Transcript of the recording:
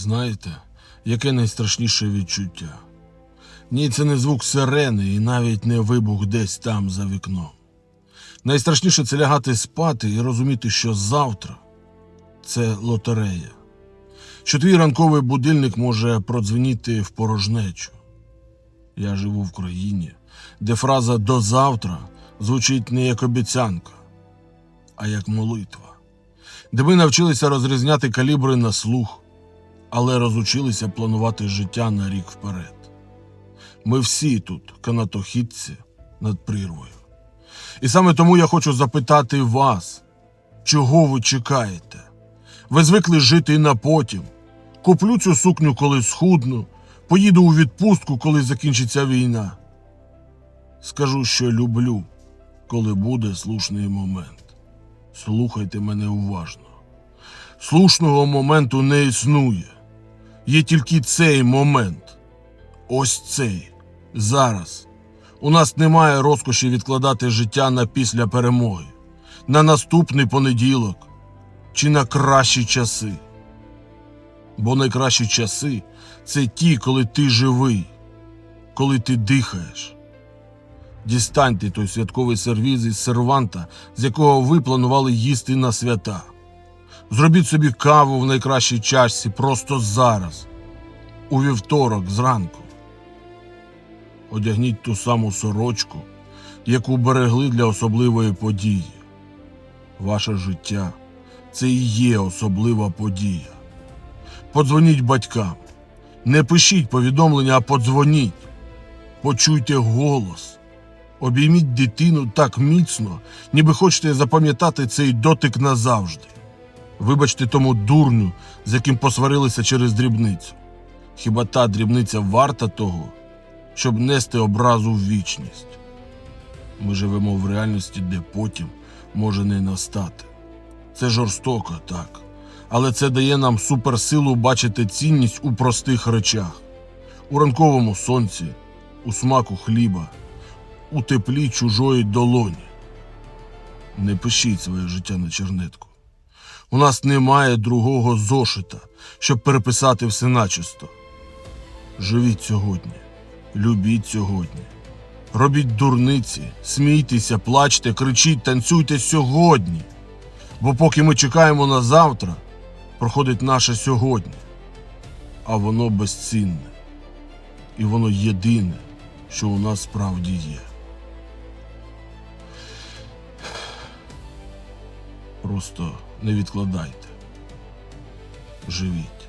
Знаєте, яке найстрашніше відчуття? Ні, це не звук сирени і навіть не вибух десь там за вікном. Найстрашніше це лягати спати і розуміти, що завтра це лотерея, що твій ранковий будильник може продзвеніти в порожнечу. Я живу в країні, де фраза до завтра звучить не як обіцянка, а як молитва, де ми навчилися розрізняти калібри на слух, але розучилися планувати життя на рік вперед. Ми всі тут канатохідці над прірвою. І саме тому я хочу запитати вас, чого ви чекаєте? Ви звикли жити на потім. Куплю цю сукню, коли схудну, поїду у відпустку, коли закінчиться війна. Скажу, що люблю, коли буде слушний момент. Слухайте мене уважно. Слушного моменту не існує. Є тільки цей момент. Ось цей. Зараз. У нас немає розкоші відкладати життя на після перемоги, на наступний понеділок чи на кращі часи. Бо найкращі часи це ті, коли ти живий, коли ти дихаєш. Дістаньте той святковий сервіз із серванта, з якого ви планували їсти на свята. Зробіть собі каву в найкращій чашці просто зараз, у вівторок зранку. Одягніть ту саму сорочку, яку берегли для особливої події. Ваше життя це і є особлива подія. Подзвоніть батькам. Не пишіть повідомлення, а подзвоніть. Почуйте голос. Обійміть дитину так міцно, ніби хочете запам'ятати цей дотик назавжди. Вибачте тому дурню, з яким посварилися через дрібницю. Хіба та дрібниця варта того, щоб нести образу в вічність? Ми живемо в реальності, де потім може не настати. Це жорстоко, так. Але це дає нам суперсилу бачити цінність у простих речах, у ранковому сонці, у смаку хліба, у теплі чужої долоні. Не пишіть своє життя на чернетку. У нас немає другого зошита, щоб переписати все начисто. Живіть сьогодні, любіть сьогодні. Робіть дурниці, смійтеся, плачте, кричіть, танцюйте сьогодні. Бо поки ми чекаємо на завтра, проходить наше сьогодні, а воно безцінне. І воно єдине, що у нас справді є. Просто не відкладайте. Живіть.